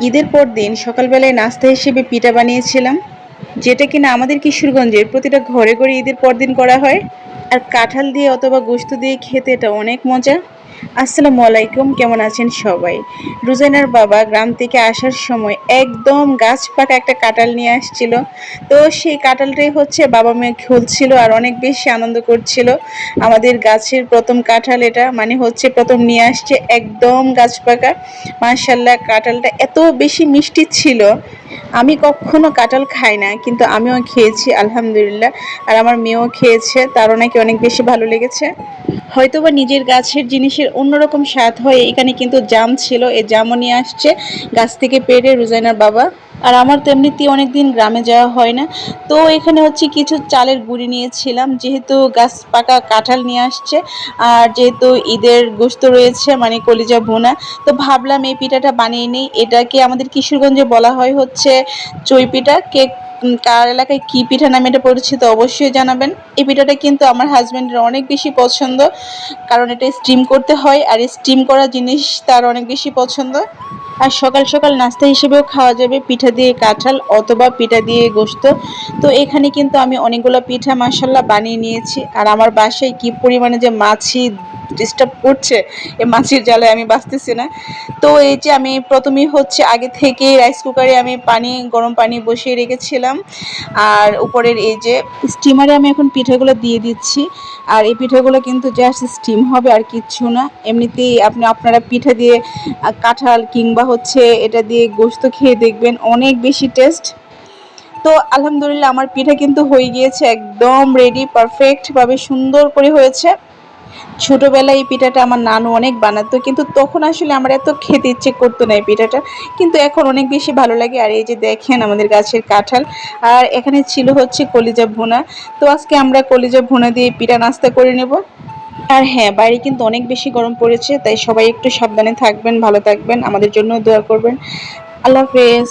ঈদের পর দিন সকালবেলায় নাস্তা হিসেবে পিঠা বানিয়েছিলাম, যেটা কিনা আমাদের কিশোরগঞ্জের প্রতিটা ঘরে ঘরে ঈদের পর দিন করা হয়। আর কাঁঠাল দিয়ে অথবা গোস্ত দিয়ে খেতে এটা অনেক মজা। আসসালামু আলাইকুম, কেমন আছেন সবাই? রুজাইনার বাবা গ্রাম থেকে আসার সময় একদম গাছ পাকা একটা কাঁঠাল নিয়ে আসছিল। তো সেই কাঁঠালটাই হচ্ছে বাবা মেয়ে খুলছিল আর অনেক বেশি আনন্দ করছিল। আমাদের গাছের প্রথম কাঁঠাল এটা মানে হচ্ছে প্রথম নিয়ে আসছে একদম গাছ পাকা মার্শাল্লাহ কাঁঠালটা এত বেশি মিষ্টি ছিল। আমি কখনো কাঁঠাল খাই না, কিন্তু আমিও খেয়েছি, আলহামদুলিল্লাহ। আর আমার মেয়েও খেয়েছে, তারও নাকি অনেক বেশি ভালো লেগেছে। হয়তো বা নিজের গাছের জিনিসের অন্যরকম স্বাদ হয় এখানে কিন্তু জাম ছিল এ জামও নিয়ে আসছে। গাছ থেকে পেরে রুজাইনার বাবা আর আমার তো এমনিতেই অনেক দিন গ্রামে যাওয়া হয় না। তো এখানে হচ্ছে কিছু চালের গুঁড়ি নিয়েছিলাম, যেহেতু গাছ পাকা কাঁঠাল নিয়ে আসছে, আর যেহেতু ঈদের গোস্ত রয়েছে মানে কলিজা ভুনা, তো ভাবলাম এই পিঠাটা বানিয়ে নিই। এটাকে আমাদের কিশোরগঞ্জে বলা হয় হচ্ছে চই পিঠা কেক কার এলাকায় কী পিঠা নামে এটা পরিচিত অবশ্যই জানাবেন। এই পিঠাটা কিন্তু আমার হাজব্যান্ডের অনেক বেশি পছন্দ, কারণ এটা স্টিম করতে হয়, আর স্টিম করা জিনিস তার অনেক বেশি পছন্দ। আর সকাল সকাল নাস্তা হিসেবেও খাওয়া যাবে, পিঠা দিয়ে কাঁঠাল অথবা পিঠা দিয়ে গোস্ত। তো এখানে কিন্তু আমি অনেকগুলো পিঠা মাসাল্লাহ বানিয়ে নিয়েছি। আর আমার বাসায় কি পরিমাণে যে মাছি ডিস্টার্ব করছে এই মাছির জালে আমি বাঁচতেছি না। তো এই যে আমি প্রথমেই হচ্ছে আগে থেকে রাইস কুকারে আমি পানি, গরম পানি বসিয়ে রেখেছিলাম। আর উপরের এই যে স্টিমারে আমি এখন পিঠাগুলো দিয়ে দিচ্ছি। আর এই পিঠাগুলো কিন্তু জাস্ট স্টিম হবে, আর কিচ্ছু না। এমনিতেই আপনি, আপনারা পিঠা দিয়ে কাঁঠাল কিংবা হচ্ছে এটা দিয়ে গোস্ত খেয়ে দেখবেন, অনেক বেশি টেস্ট তো আলহামদুলিল্লাহ আমার পিঠা কিন্তু হয়ে গিয়েছে একদম রেডি পারফেক্টভাবে সুন্দর করে হয়েছে। ছোটোবেলায় এই পিঠাটা আমার নানু অনেক বানাতো, কিন্তু তখন আসলে আমার এত খেতে ইচ্ছে করতো না এই পিঠাটা। কিন্তু এখন অনেক বেশি ভালো লাগে, আর এই যে দেখেন আমাদের গাছের কাঁঠাল, আর এখানে ছিল হচ্ছে কলিজা ভুনা। তো আজকে আমরা কলিজা ভুনা দিয়ে পিঠা নাস্তা করে নেব। আর হ্যাঁ বাইরে কিন্তু অনেক বেশি গরম পড়েছে, তাই সবাই একটু সাবধানে থাকবেন, ভালো থাকবেন, আমাদের জন্য দোয়া করবেন। আল্লাহ হাফেজ।